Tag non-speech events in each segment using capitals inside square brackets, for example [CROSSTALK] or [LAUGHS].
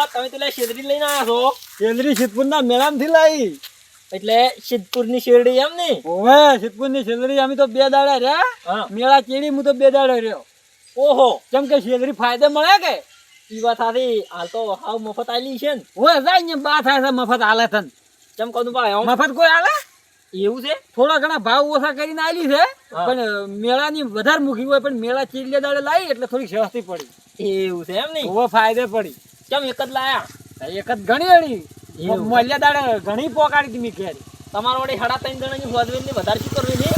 કનુભા તમે તો શેરડી લઈને આવ્યા છો. શેદરી સિદ્ધપુરના મેળામાંથી લાવી એટલે સિદ્ધપુરની શેરડી એમ ને? ઓવે સિદ્ધપુરની શેરડી અમે તો બે દાડા રહ્યા. મેળા ચેડી હું તો બે દાડા રહ્યો. ઓહો. કેમ કે શેરડી ફાયદે મળે કે? ઈ વાત સાચી. હાલ તો હાવ મફત આલી છે ને. ઓવે જાય ને બા થાય છે મફત આલે થન કેમ ચમ ભાઈ મફત કોઈ આલે? એવું છે? થોડા ઘણા ભાવ ઓછા કરીને આલી છે. પણ મેળાની વધારે મૂકી હોય પણ મેળા ચીડલે દાડે લાવી એટલે થોડી સસ્તી પડી. એવું છે એમ નહીં ઓવે ફાયદે પડી. ચમ એક જ લાયા? એક જ ઘણી અડી. મોલ્યા દાડે ઘણી પોકાડી હતી મી ઘેરી તમારો વડે સાડા ત્રણ જણાની હોદવીને ની વધારે શું કરવી ને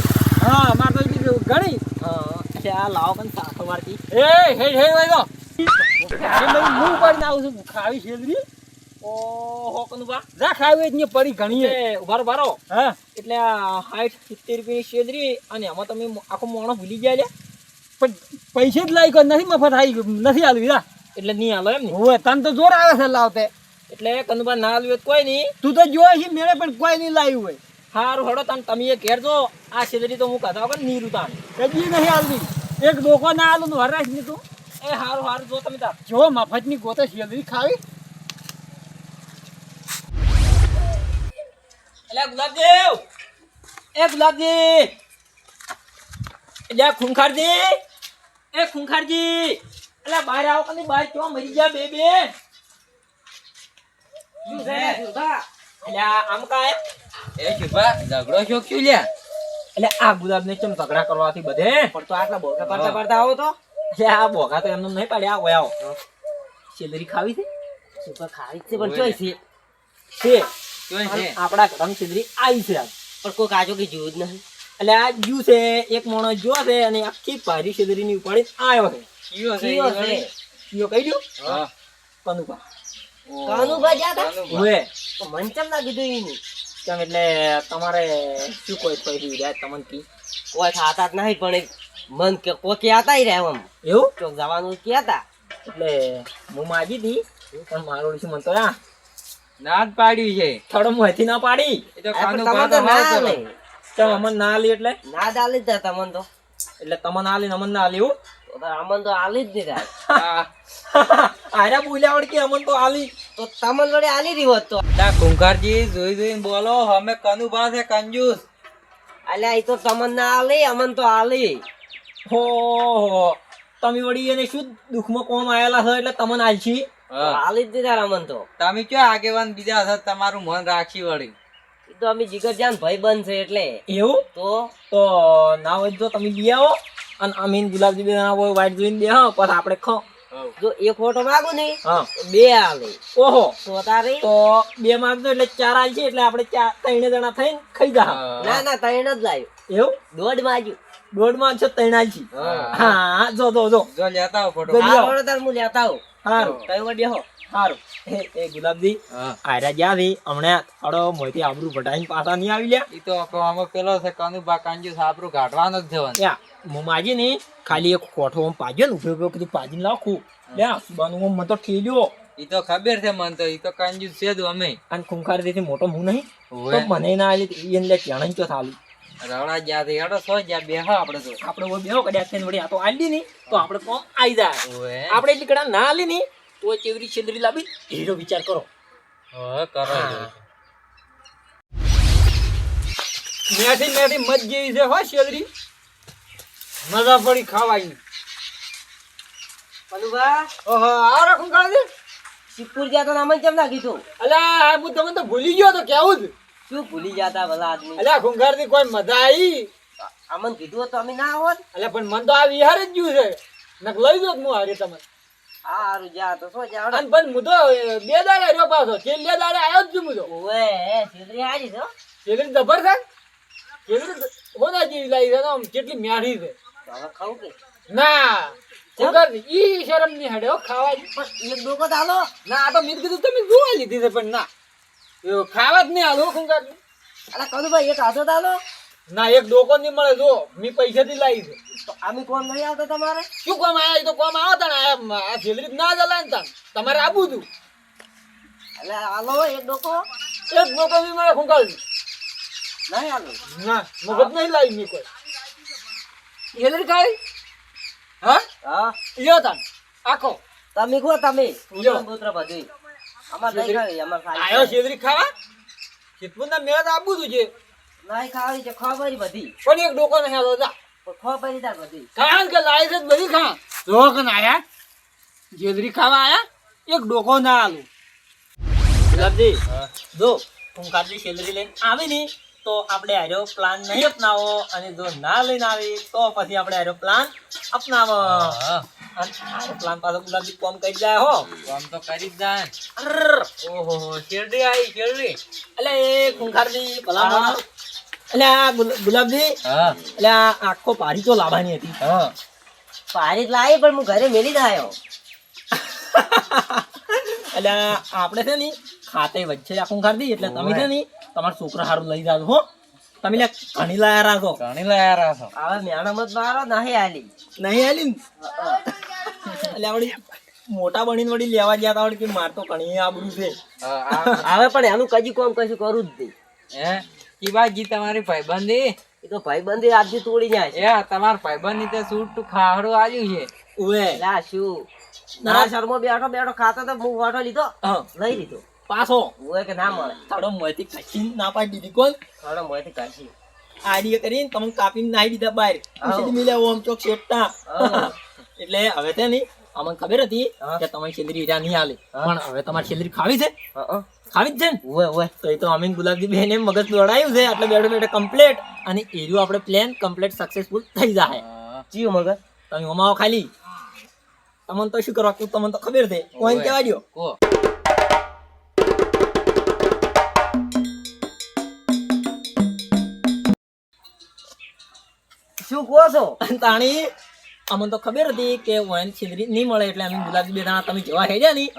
હા અમારે તો ઘણી હા. આ લાવો કન સાખો મારતી. એ હે હે લઈ હું પડીને આવું છું. ખાવી શેરડી ઓહો કનુભા. જા ખાવી પડી ઘણી. એ ઉભારો બારો હા. એટલે સાઠ સિત્તેર રૂપિયાની શેરડી અને એમાં તમે આખો મોણો ભૂલી ગયા લે પણ પૈસે જ લાયક નથી મફત આવી નથી આલવી રા એટલે નહીં હાલો એમ ને? તને તો જોર આવે છે લાવતે. એટલે કનુભા ના હાલ્યું કોઈ નહીં. તું તો જોઈ છે મેળે પણ કોઈ નહીં લાવ્યું હોય. હારું હડો તને તમે એ ઘેર જો. આ શેરડી તો હું કહેતા વગર નીરું ઉતાર કદી નહીં આલવી એક ડોકો ના આલું ને વરાશની તું. એ હારું હારું જો તમે તાર. જો મફતની ગોતે શેરડી ખાવી. એટલે ગુલાબદેવ. એ ગુલાબજી એટલે ખૂંખારજી. એ ખૂંખારજી. એટલે બહાર આવો કને બહાર કેવા મરી જા બે બે આ આમ કાય એ શુભા ઝઘડો શું ક્યું લ્યા? એટલે આ ગુલાબ ને કેમ ઝઘડા કરવાથી બધે? પણ તો આટલા બોકા પડતા પડતા આવો તો. એટલે આ બોગા તો એમને નહીં પાડ્યા ઓય આવો. શેલરી ખાવી છે? ખાવી છે પણ ચોઈ છે. છે? આપણા ઘરમાં આવી છે પણ કોઈ કાચો કે જોયું જ નહીં એટલે આ જ્યુ છે એક માણસ જો છે અને આખી પારી શેલરી ની ઉપાડી આવ્યો છે. કયો છે કયો છે. કયો કહી દઉં? હા. કનુભા. કાનુભા જ્યાં તા? હવે તો મન ચમ ના કીધું ઈ નહીં? કેમ એટલે તમારે શું કોઈ કોઈ સુવિધા તમને કી? કોઈ થાતા જ નહીં પણ મન કે રહ્યા આમ એવું? ચોક જવાનું કહેતા એટલે હું માગી હતી પણ મારો શું મનતો આ ના. જ પાડ્યું છે. થોડો મોંથી ના પાડી. એ તો તો ના આલે. અમન ના આલી એટલે ના જ આલી તા તમને તો. એટલે તમને આલી અમન ના આલી એવું? તો તો અમન તો આલી જ નહીં તાર. બોલ્યા વળકી અમન તો આલી. તો તમન વળી આલી રહી હોત. તો તા ખૂંખારજી જોઈ જોઈને બોલો અમે કનુ પાસે કંજૂસ. અલ્યા ઈ તો તમન ના આલી અમન તો આલી. હો તમે વળી એને શું દુઃખમાં કોમ આયેલા છો એટલે તમને આલછી આલી જ નહીં તાર અમન તો. તમે ક્યાં આગેવાન બીજા છો? તમારું મન રાખી વળી. તો અમે જીગર જાન ભાઈ બંધ છે એટલે. એવું? તો? તો ના હોય તો તમે લઈ આવો. અને અમીન ગુલાબજી બે ના હોય વાઈટ જોઈને બે હા પછી આપણે ખો. જો એક ફોટો માંગુ ને બે આવે ઓહો. તો તારે? તો બે માંગતો એટલે ચાર આવી છે એટલે આપણે ચાર ત્રણે જણા થઈને ખાઈ જા. ના ના ત્રણ જ લાવ્યો એવું? દોઢ માજુ દોઢમાં છે ત્રણ આવી છે હા. હા જો જો જો. જો લેતા આવો ફોટો. આ તાર હું લેતા આવું. સારું તઈ વડી હો? સારું એ એ ગુલાબજી આયરા ગયા છે હમણાં થોડો મોટી આબરૂ ભટાઈને પાછા નહીં આવી લ્યા. ઈ તો આમાં પેલો છે કનુ બા કંજૂસ કાઢવાનો જ જવાનું. હું માજી ને ખાલી એક કોઠો આમ પાજ્યો ને ઊભો કીધું પાજીને લાખું. લ્યા સુબાનું આમ મને તો ઠેલ્યો. ઈ તો ખબર છે મન તો ઈ તો કાંજી છે જ અમે. અને ખૂંખાર દેથી મોટો હું નહીં. તો મને ના આવી એને લે ક્યાં તો થાલી. રવડા જ્યાં થી હેડો સો જ્યાં બેહો આપણે તો. આપણે બેહો કદાચ થઈને વળી આ તો આલી નહીં તો આપણે કોમ આવી જાય. આપણે એટલી કડા ના આલી નહીં તો ચેવરી છેદરી લાવી એનો વિચાર કરો. હવે કરો હા. મેથી મેથી મત જેવી છે હો શેરડી મજા પડી ખાવાની. પલુભા? ઓહો આ રકમ કાઢી શિવપુર ગયા તો નામ કેમ ના કીધું? અલ્યા હું તમને તો ભૂલી ગયો તો કેવું જ. શું ભૂલી જતા ભલા આદમી? અલ્યા ખુંગારથી કોઈ મજા આવી? અમન કીધું તો અમે ના હોત. અલ્યા પણ મન તો આ વિહાર જ ગયું છે. નક લઈ જો હું હારે જા તો શું જા અને પણ હું તો બે દાડે રહ્યો પાછો. છેલ્લે દાડે આવ્યો જ છું હું તો હારી છો છેલ્લે જબર છે? છેલ્લે હોના જેવી લાવી છે આમ કેટલી મ્યારી છે. હવે ખાવું કે? ના ઈ શરમની હડે પણ એક ડોકો તો હાલો. ના આ તો મીત કીધું તમે જોવા લીધી છે પણ ના. ખાવા જ નહીં હાલો ખૂંખાર અલા કદુ ભાઈ એક હાથો તાલો ના એક ડોકો નહીં મળે જો મેં પૈસાથી લાવી છે. આમે કોણ નહીં આવતા તમારે? શું કોમ આયા? તો કોમ આવો તા આ જેલરી ના જલાય ને તાન તમારે આબુ તું એટલે હાલો એક ડોકો. એક ડોકો બી મારે ખૂંખાર નહીં હાલો ના મગજ નહીં લાવી મી કોઈ. જેલરી ખાઈ? હા? હા. લ્યો તાન આખો. તમે કહો તમે. પુત્ર પુત્ર બધું અમાર નહીં ખાવી અમાર ખાલી આયો શેરડી ખાવા? શેતપુરના મેળ આપવું તું છે નહીં ખાવી છે ખબર બધી. પણ એક ડોકો નહીં આવતો જા ખબર તાર બધી. કારણ કે લાઈ છે બધી ખા. જો ના આયા જેદરી ખાવા આયા એક ડોકો ના આલું. ગુલાબજી જો ખૂંખારજી શેદરી લઈને આવી ને તો આપણે આર્યો પ્લાન નહીં અપનાવો. અને જો ના લઈને આવી તો પછી આપણે આર્યો પ્લાન અપનાવો. પ્લાન પાછો ગુલાબજી કોમ કરી જાય હો. કોમ તો કરી જ જાય. ઓહો શેરડી આઈ શેરડી. એટલે એ ખુંખારની ભલામણ. એટલે આ ગુલાબજી. એટલે આ આખો પારી તો લાવવાની હતી. હા. પારી લાવી પણ હું ઘરે મેલી ના આવ્યો એટલે [LAUGHS] આ આપણે છે ને ખાતે વચ્ચે આ ખૂંખારજી એટલે તમે છે ને તમારા છોકરા હારું લઈ જાજો હો. તમે લે ઘણી લાયા રાખો. ઘણી લાયા રાખો. હવે મેણમ જ મારો નહીં આલી. નહીં આલી મોટા બનીને વળી લેવા ગયા તા કે માર તો ઘણી આબરૂ છે. હવે પણ એનું કજી કોમ કશું કરું જ નહીં. હે? ઈ બાજી તમારી ભાઈબંધી? એ તો ભાઈબંધી આજથી તોડી જાય છે. એ તમાર ભાઈબંધી તે સૂટ ખાડું આવ્યું છે. ઓએ લા શું? ના. શર્મો બેઠો બેઠો ખાતો તો હું વાટો લીધો લઈ લીધો. પાછો. ઓએ કે ના મળે. થોડો મોંથી કાચી ના પાડી દીધી કોણ? થોડો મોંથી કાચી આડીએ કરીને તમને કાપીને નાઈ દીધા બહાર મિલ્યા ઓમ ચોક શેઠતા હા. એટલે હવે છે ને અમને ખબર હતી કે તમારી છેલ્લી રજા નહીં હાલે પણ હવે તમારી છેલ્લી ખાવી છે. ખાવી જ છે ને? ઓય ઓય તો એ તો અમે ગુલાબજી બેન એમ મગજ દોડાયું છે એટલે બેઠો બેઠો કમ્પ્લેટ અને એર્યું આપણે પ્લાન કમ્પ્લેટ સક્સેસફુલ થઈ જાય હા. મગજ તમે ઓમાવો ખાલી. તમને તો શું કરવા તમને તો ખબર છે. કોઈ કહેવા દો કો. શું કહો છો? તાણી અમને તો ખબર હતી કે વન છીદરી નહીં મળે એટલે અમે ગુલાબી બેદાણા તમે જોવા હે ગયા નહીં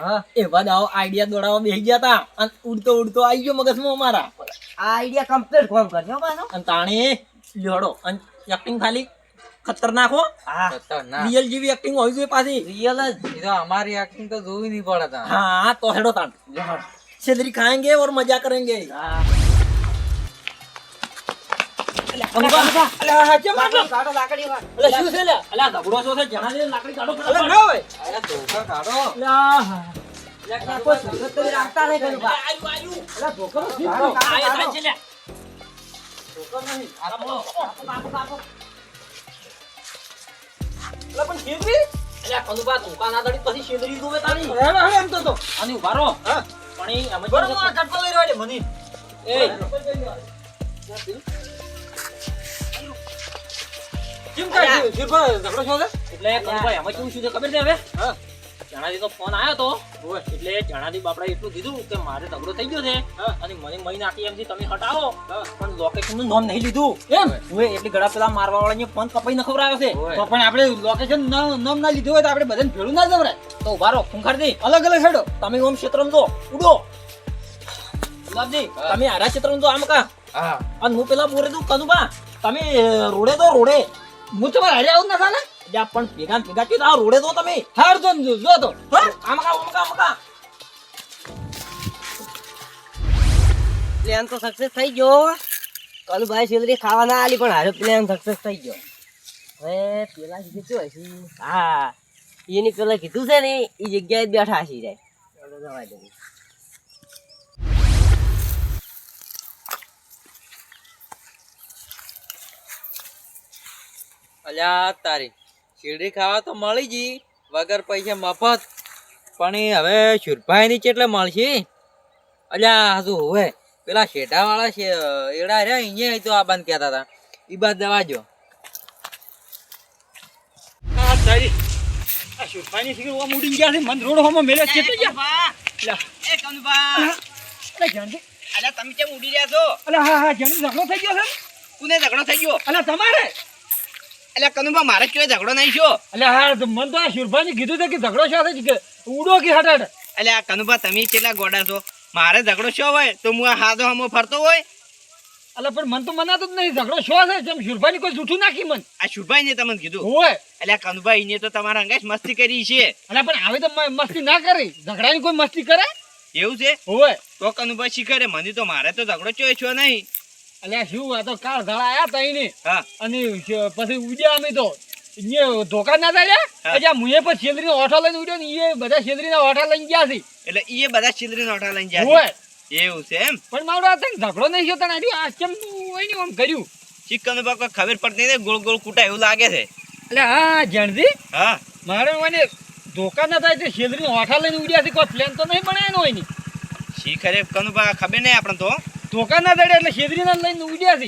એવા દાવો આઈડિયા દોડાવા બેસી ગયા હતા. અને ઉડતો ઉડતો આવી ગયો મગજમાં અમારા. આ આઈડિયા કમ્પ્લીટ કોમ કરજો પાછો? અને તાણે જોડો અને એક્ટિંગ ખાલી ખતરનાક હો. રિયલ જેવી એક્ટિંગ હોય જોઈએ પાછી. રિયલ જ. તો અમારી એક્ટિંગ તો જોવી નહીં પડે હા તો હેડો તાણ. છેદરી ખાએંગે ઓર મજા કરેંગે. હા. પછી છેદરી જોવે તારી એમ તો અને ઊભા રહો પણ એ એ કેમ કાઢ્યું શિરપા ઝઘડો છો? એટલે કનુભાઈ આમાં કેવું શું છે ખબર છે હવે? હા. જણાજી તો ફોન આવ્યો તો એટલે જણાજી બાપડા એટલું કીધું કે મારે ઝઘડો થઈ ગયો છે. અને મને મહી નાખી એમથી તમે હટાવો. પણ લોકેશનનું નામ નહીં લીધું. એમ હવે. એટલી ગળા પેલા મારવા વાળાને ફોન કપાઈ ન ખવડાવ્યો છે. તો પણ આપણે લોકેશન નામ ના લીધું હોય તો આપણે બધાને ભેળું ના જવરાય. તો ઊભા રહો ખૂંખારજી. અલગ અલગ હેડો. તમે ઓમ ક્ષેત્રમાં જો. ઉડો. ગુલાબજી. તમે આરા ક્ષેત્રમાં જો આમ કા. હા. અને હું પેલા બોરે તું કનુબા તમે રોડે તો રોડે. હું તમારે હારે આવું ના જ્યાં પણ ભેગા ભેગા તો આ રોડે તો તમે. હાર જો જો તો. હા? આમકા આમ કા આમ કા પ્લાન તો સક્સેસ થઈ ગયો. કલુભાઈ સેલરી ખાવા ના આલી પણ હારે પ્લાન સક્સેસ થઈ ગયો. હવે પેલા કીધું શું હશે હા એની પેલા કીધું છે ને એ જગ્યાએ જ બેઠા હશે જાય. અલ્યા તારી શેરડી ખાવા તો મળી જી વગર પૈસા મફત. પણ ઈ હવે શુરભાઈ ની કેટલે મળશે? અલ્યા હજુ હવે પેલા શેઠા વાળા છે એડા રહ્યા અહીંયા તો આ બંધ કહેતા હતા. એ બાદ દવા જો તારી આ ઓમ ઉડી ગયા છે મન રોડ હોમાં મેલે છે એ કનુભા. અલે જાણજે અલા તમે કેમ ઉડી રહ્યા છો? અલ્યા હા હા જાણી ઝઘડો થઈ ગયો છે. કુને ઝઘડો થઈ ગયો? અલ્યા તમારે? એટલે કનુભા મારે કયો ઝઘડો નહીં છો એટલે હા મન તો આ શુરપાની કીધું છે કે ઝઘડો સાથે જ કે ઉડો કે હટાડ એટલે આ કનુભા તમે કેટલા ગોડા છો? મારે ઝઘડો શો હોય તો હું આ હાથો હમો ફરતો હોય? એટલે પણ મન તો મનાતું જ નહીં. ઝઘડો શું છે? જેમ શુરપાની કોઈ જૂઠું નાખી મન? આ શુરભાઈ ને તમને કીધું? હોય. એટલે કનુભાઈ ને તો તમારા અંગાશ મસ્તી કરી છે. એટલે પણ આવી તો મસ્તી ના કરી. ઝઘડાની કોઈ મસ્તી કરે? એવું છે? હોય. તો કનુભાઈ શીખરે મને તો મારે તો ઝઘડો ચોય છો નહીં. અલ્યા શું આ તો કાળ ધાડા આયા તા એને અને પછી ઉડ્યા અમે તો. ધોકા ના થાય હા. મુએ પણ પર છેલરીનો ઓઠા લઈને ઉડ્યો ને એ બધા છેલરીના ઓઠા લઈને ગયા છે. એટલે એ બધા છેલ્દરી ના ઓઠા લઈને ગયા એવું છે એમ? પણ મારો આ તને ઝઘડો નહીં થયો? તને આ કેમ તું હોય ને આમ કર્યું? ચિકન કોઈ ખબર પડતી ને ગોળ ગોળ કૂટા એવું લાગે છે. એટલે હા જણજી હા. મારે મને ધોકા ના થાય તે છેલરીનો ઓઠા લઈને ઉડ્યા છે કોઈ પ્લેન તો નહીં બનાવ્યો હોયની શી ખરે? કનુભા ખબર નહીં આપણે તો? ધોકા ના દડે એટલે છેદરીના લઈને ઉડ્યા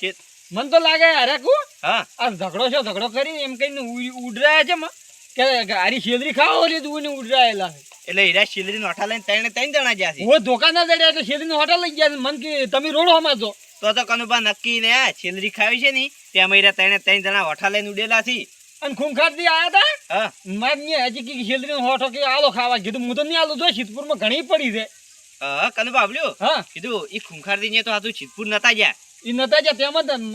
છે. મને તો લાગે અરે કુ હા. આ ઝઘડો છે ઝઘડો કરી એમ કહીને ઉડ- ઉડરાયા છે કે આરી છેદરી ખાવો એટલે તું એને ઉડરાયેલા છે. એટલે હીરા છિદ્રી નોઠા લઈને ત્રણે ત્રણ જણા ગયા છે. હું ધોકા ના દડે એટલે છેદરીનો હોટલ લઈ ગયા છે. મન કે તમે રોડો માં છો તો તો કનુભા નક્કી ને આ છિદ્રી ખાવી છે ને ત્યાં હીરા ત્રણે ત્રણ જણા હોઠા લઈને ઉડેલા છે. અને ખૂંખારથી આયા હતા હા. મારી ને હજી કે છેદરીનો હોઠો કે આલો ખાવા કીધું. હું તો નહીં આલો જો સિદ્ધપુરમાં ઘણી પડી છે. હા કનુભા આવલ્યું? હા. કીધું ઈ ખુંખારથી તો હાથું ચિતપુર નતા ગયા એ નતા ગયા તેમ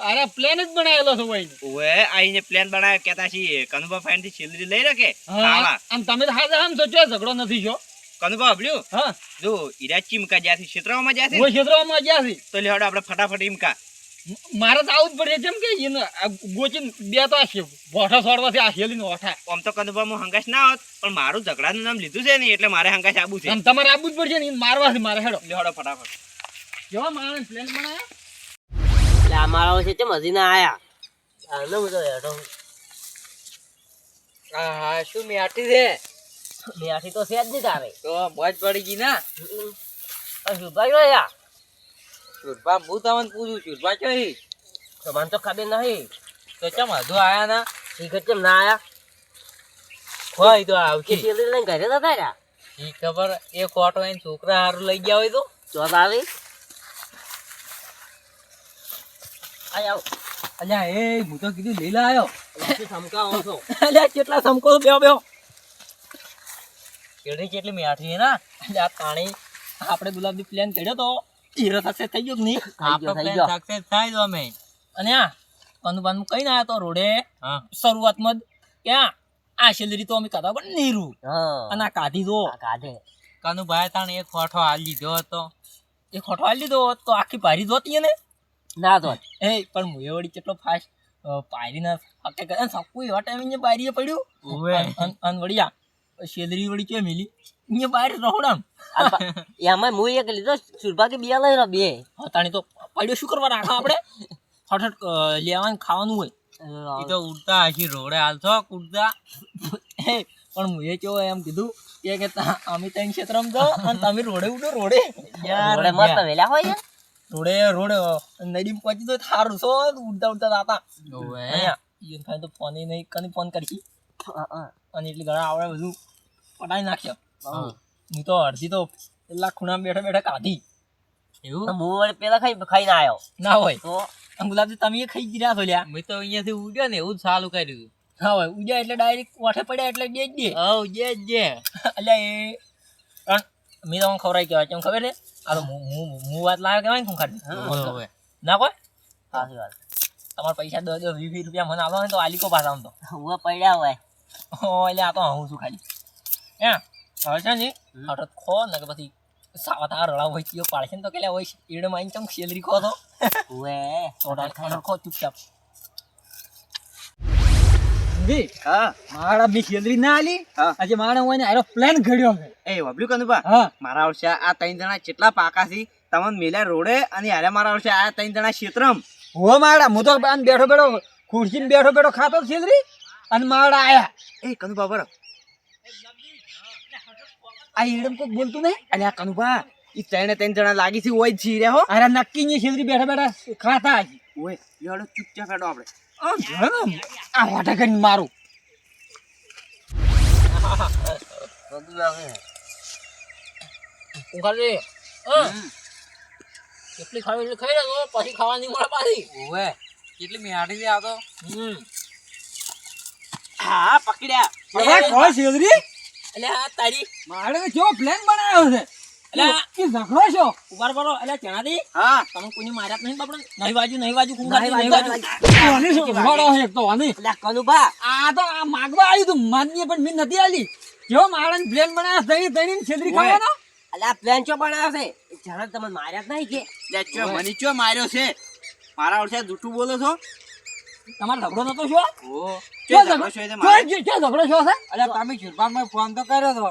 આરા પ્લેન જ બનાવેલો છે ભાઈ ઓએ આઈને પ્લાન બનાવ્યો કેતા છીએ કનુભા ફાઈનથી છેલરી લઈ રકે હા અને તમે તો હાજર આમ સોચો ઝઘડો નથી છો કનુભા બાબલ્યો હા. જો ઈરા ચીમકા જ્યાંથી ક્ષેત્રમાં જ્યાંથી? છે હું ક્ષેત્રમાં જ્યાંથી? છે તો લેવડો આપણે ફટાફટ ઈમકા મારે તો આવું જ પડે કેમ કે એને બે તો આ ભોઠા વોઠા છોડવાથી આ શેલીનો વોઠા આમ તો કનુભા હું હંગાશ ના હોત પણ મારું ઝઘડાનું નામ લીધું છે ને એટલે મારે હંગાશ આબુ છે. તમારે આબુ જ પડશે ને મારવાથી મારે હેડો. લેવડો ફટાફટ. કેવા માણસ પ્લેન બનાયા? એટલે અમારા વચ્ચે તે મજી ના આયા. આનો બધો હેડો. હા હા શું મેઠી છે? મેથી તો છે જ નહીં તારે. તો મોજ પડી ગઈ ના? આ સુભાઈ ગયા શુરભા હું તમને પૂછું શુરભા ચોઈ તો મને તો ખબર નહીં. તો ચમ હજુ આયા ના? શીખર કેમ ના આયા? હોય તો આવશે શેલરી લઈને ઘરે તો રહ્યા? ઈ ખબર એ ખોટો એને છોકરા હારું લઈ ગયા હોય તો? ચોથ આવે? અલ્યા એ હું તો કીધું લઈ લાયો શું ધમકાવો છો? અલ્યા કેટલા સમકો બેહો બેહો. કેડી કેટલી મેઠી ના? અલ્યા તાણી આપણે ગુલાબની પ્લાન કર્યો તો. હીરો સક્સેસ [LAUGHS] થઈ ગયો નહીં? આપણો પ્લાન સક્સેસ થાય તો અમે. અને આ કનુબાનું કઈ ના તો રોડે હા. શરૂઆતમાં જ ક્યાં આ સેલરી તો અમે કાઢવા પણ નીરુ. હા. અને આ કાઢી દો. આ કાઢે. કનુભાઈ તાણે એક ખોઠો હાલ લીધો હતો. એ ખોઠો આલી લીધો તો આખી પારી જોતી ને ના તો એ પણ હું એ વળી કેટલો ફાસ્ટ પારી ના હકે કરે. સકું એવા ટાઈમે બારીએ પડ્યું. ઓવે. અન- અન- અન વળી કે મિલી ને બહાર રહોડામ એમાં હું એક લીધો સુરભા કે બે લઈ રહ્યો બે. તાણી તો પડ્યો શું કરવા રાખા આપણે? ફટફટ લેવાનું ખાવાનું હોય. એ તો ઉડતા હશી રોડે હાલતો કૂદતા. પણ હું એ કેવો એમ કીધું કે કે અમે ત્રણ ક્ષેત્રમાં જાઓ અને તમે રોડે ઉડો રોડે. રોડે મસ્ત વેલા હોય રોડે રોડે નદી પહોંચી તો થારું છો ઉડતા ઉડતા. અહીંયા ઈયોને ખાલી તો ફોન નહીં કની ફોન કરી. અને એટલી ઘણા આવડે બધું. પટાઈ નાખ્યો. હું. તો અડધી તો પેલા ખૂણા બેઠા બેઠા કાઢી. એવું? હું વળી પેલા ખાઈ ખાઈને આવ્યો ના હોય. તો ગુલાબજી તમે ખાઈ ગયા છો લ્યા. મેં તો અહીંયાથી ઉડ્યો ને એવું જ સારું કર્યું હા હોય ઉડ્યા એટલે ડાયરેક્ટ વાઠે પડ્યા એટલે બે જ દે. હવ જે જે અલ્યા એ પણ મેં તો ખવડાવી કહેવાય. કેમ ખબર છે? આ તો હું હું હું વાત લાવ્યો કહેવાય ને ખૂંખાર ના કોઈ? સાચી વાત? તમારા પૈસા દસ દસ વીસ રૂપિયા મને આલો ને તો આલી કો પાછા આમ તો. હું પડ્યા હોય. એટલે આ તો હું છું ખાલી. હે હવે છે ને હઠત ખો ને કે પછી સાવા તારા રળા હોય ચિયો પાડશે ને તો કેલા હોય ઈડમાં ચમ સેલરી ખો તો? વે થોડા ખાણ ખો. ચૂપચાપ. જી હા. મારા બી છેદરી ના આલી. આજે મારા હોય ને આરો પ્લાન ઘડ્યો છે. એ વબલ્યું કનુભા હા. મારા વર્ષે આ ત્રણ જણા કેટલા પાકા છે? તમને મેલ્યા રોડે અને યારે મારા વર્ષે આ ત્રણ જણા ક્ષેત્રમ. હો મારા હું તો બેઠો બેઠો ખુરશી બેઠો બેઠો ખાતો જ અને મારા આયા. એ કનુભા બરો. આ એડમ કોઈ બોલતું નહીં? અલ્યા કનુભા ઈ ત્રણે ત્રણ જણા લાગી છે ઓય જી છી રે હો. અરે નક્કી ની છેતરી બેઠા બેઠા ખાતા હજી ઓય યાડો ચૂપચાપ હેડો આપણે. આ જણમ આ વાટા કરીને મારું. બધું નાખે ઉખાડી કેટલી ખાવી એટલી ખાઈ લેજો પછી ખાવાની મળે પાછી. ઓવે કેટલી આ તો. હમ. હા પકડ્યા હવે એટલે આ તારી. મારે જો પ્લાન બનાવ્યો છે. એટલે કે ઝઘડો છો. ઉભાર કરો એટલે ચણાથી હા. તમે કોઈને માર્યા નહીં બાપડે. નહીં બાજુ નહીં બાજુ કું નહીં બાજુ, બાજુ. શું ઝઘડો છે એક તો આની એટલે કનુભા. આ તો આ માગવા આવી તું માનની પણ મીન નથી આલી. જો મારા પ્લેન બનાવ્યા તણી તણી છેદરી. ખાવાનો. એટલે આ પ્લાન ચો બનાવ્યો છે? જણા તમે માર્યા નહીં કે? લે ચો મને ચો માર્યો છે? મારા ઓળસે જૂઠું બોલો છો? તમારો ઝઘડો નતો શું ઝઘડો છે તે મારે? ક્યાં ક્યાં ઝઘડો છો છે અલ્યા તમે શુરભાઈ ફોન તો કર્યો તો.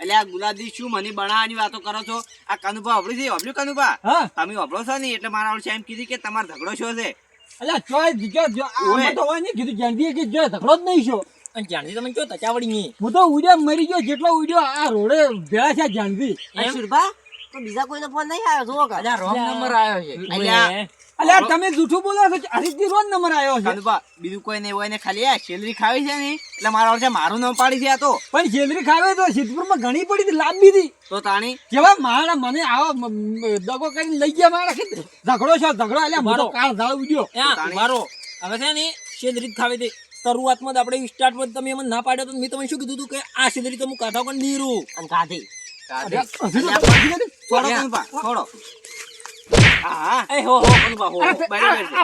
એટલે આ ગુલાબજી શું મને બનાવવાની વાતો કરો છો? આ કનુભા અભળી છે? અભળ્યું કનુભા? તમે અભળો છો ને એટલે મારા ઓળશે એમ કીધી કે તમારો ઝઘડો શું છે અલ્યા ચોય જો જો આમાં તો હોય કીધું જાણતી કે જો ઝઘડો જ નહીં છો. અને તમે કયો તચાવડી ની હું તો ઉડ્યા મરી ગયો જેટલો ઉડ્યો આ રોડે ભેળા છે જાણતી. તો બીજા કોઈનો ફોન નહીં આવ્યો? અલ્યા રોંગ નંબર આવ્યો છે. અલ્યા તમે જૂઠું બોલો છો હરીશથી રોજ નંબર આવ્યો છે. કનુભા બીજું કોઈ નહીં હોય ને ખાલી આ શેલરી ખાવી છે ને એટલે મારા વર્ષે મારું નામ પાડી છે આ તો. પણ શેલરી ખાવે તો સિદ્ધપુરમાં ઘણી પડી હતી લાંબી હતી. તો તાણી? કેવા મારા મને આવો દગો કરીને લઈ ગયા મારા કે ઝઘડો છો ઝઘડો એટલે મારો. કાળ ઝાડ ઉડ્યો. મારો. હવે છે ને શેલરી ખાવી હતી. શરૂઆતમાં આપણે સ્ટાર્ટમાં તમે એમાં ના પાડ્યો તો મેં તમને શું કીધું હતું કે આ શેલરી તો હું કાઢા પણ નીરું અને કાઢી. કાઢી. હજુ તો આ-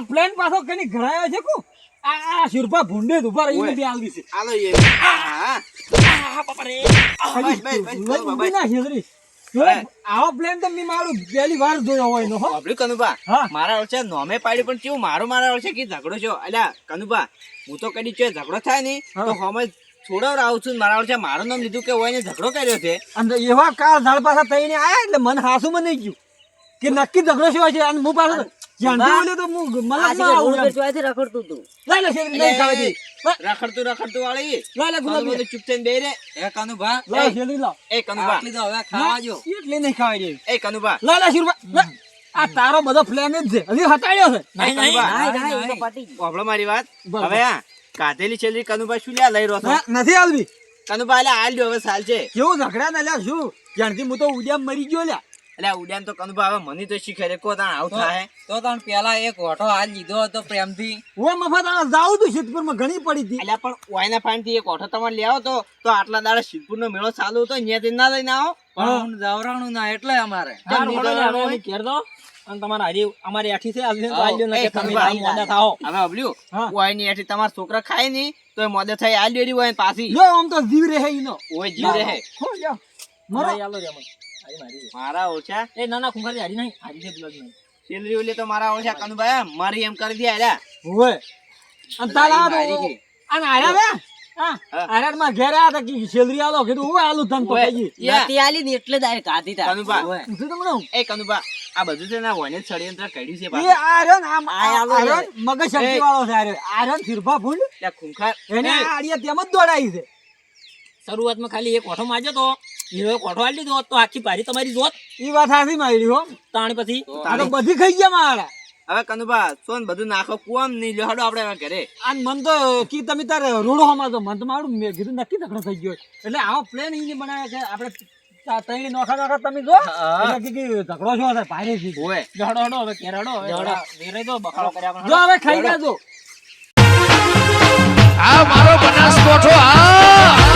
પ્લેન પાછો કની ઘડાયો છે કો? આ આ ભૂંડે ઊભા રહીને ઓય. બી છે. આલો એ. આ બાપા રે. બસ, બસ, બસ, લઈ બસ, ઊભી ના શેલરી. આવો પ્લેન તો મેં મારું પહેલી વાર જોયો હોય નો હો. કનુભા? હા. મારા ઓળશે નોમે પાડ્યું પણ કેવું મારું મારા ઓળશે કે ઝઘડો છો? અલ્યા કનુભા હું તો કદી ચોય ઝઘડો થાય નહીં તો હમે છોડાવ આવું છું મારા ઓળશે મારું નામ લીધું કે હોય ને ઝઘડો કર્યો છે. અને એવા કાળ ઝાડ પાછા થઈને આયા એટલે મન હાસુ મને ગયું. કે નક્કી ઝઘડો શું છે. અને હું પાસે જાણતો બોલ્યો તો હું મલકમાં આવું એમ. ચોયથી રખડતું તું. લઈ લે શેરડી, નહીં ખાવા દે. રખડતું રખડતું વાળી. લઈ લે ગુલાબી. તો ચૂપ થઈને બેહી રે. એ કનુભા લાવ શેરડી લાવ. એ કનુભા. આટલી તો હવે ખાવા જો. એટલે નહીં ખાવા દે. એ કનુભા. લઈ લે શેરડી, આ તારો બધો પ્લાન જ છે. હજી હટાડ્યો છે. નહીં નહીં નહીં મારી વાત. હવે આ કાઢેલી છેલ્લી કનુભા શું લ્યા લઈ રહ્યો નથી આલવી કનુભા એટલે આલ દ્યો હવે સાલ છે. કેવું ઝઘડા ના લ્યા શું? જાણતી હું તો ઉડિયા મરી ગયો લ્યા. એટલે આ ઉડ્યાન તો કનુભા હવે મને તો શીખે કો તાણ આવું થાય. તો તાણ પેલા એક ઓટો હાલ લીધો હતો પ્રેમથી. હું મફત આ જાઉં તું સિદ્ધપુરમાં ઘણી પડી હતી. એટલે પણ વાયના ફાઈનથી એક ઓટો તમારે લેવો તો તો આટલા દાડા સિદ્ધપુર નો મેળો ચાલુ હતો ત્યાંથી ના લઈને આવો. પણ જવરાણું ના એટલે અમારે. ઘેર દો. અને તમારા હારી અમારી આઠી છે આલ્યો આલ્યો ને તમે મોડા થાઓ. હવે અબલ્યું હા. ની એઠી તમારા છોકરા ખાય નહીં તો એ મોદે થઈ આલ ડેરી હોય પાછી. લો આમ તો જીવ રહે ઈનો. ઓય જીવ રહે. હો, લ્યો. મરો. આલો રે અમને. મારી છે. મારા ઓછા? એ ના ના ખુંખારી હારી નહીં. હારી છે ગુલાબી નહીં સેલરી ઓલી તો મારા ઓછા કનુભાઈ મારી એમ કરી દે આલ્યા હોય અને તારા તો છે. આર્યા રે હા. હા. માં ઘેર આયા તા સેલરી આલો કીધું હું આલું તને તો ઓય, નથી આલી ને એટલે જ આ તા. કનુભા. તમને? એ કનુભા આ બધું છે ને વને ષડયંત્ર કર્યું છે એ પાછું. આમ આ મગજ શક્તિ વાળો છે આર્યન આર્યન ફિરફા ભૂંડ ત્યાં ખૂંખાર. એને આડિયા તેમ જ દોડાઈ છે. શરૂઆતમાં ખાલી એક ઓઠો માર્યો તો. હીરો એક ઓઠો આલી તો આખી પારી તમારી જોત. ઈ વાત હાથી મારી હો. તાણ પછી આ તો બધી ખાઈ ગયા મારા. હવે કનુભા સોન બધું નાખો કુવામ નહીં આપણે ઘરે. અને મન તો કી તમે તારે રોડો હમા તો મન તો મારું. મેં કીધું નક્કી ઝઘડો થઈ ગયો એટલે આવો પ્લેન બનાવ્યા છે. આપણે તા- નોખા નોખા તમે જો. એટલે ઝઘડો છો છે ભારે થી હોય જડો હડો હવે ઘેર હડો દો બખાડો કર્યા જો હવે ખાઈ જાજો આ મારો બનાસકોઠો આ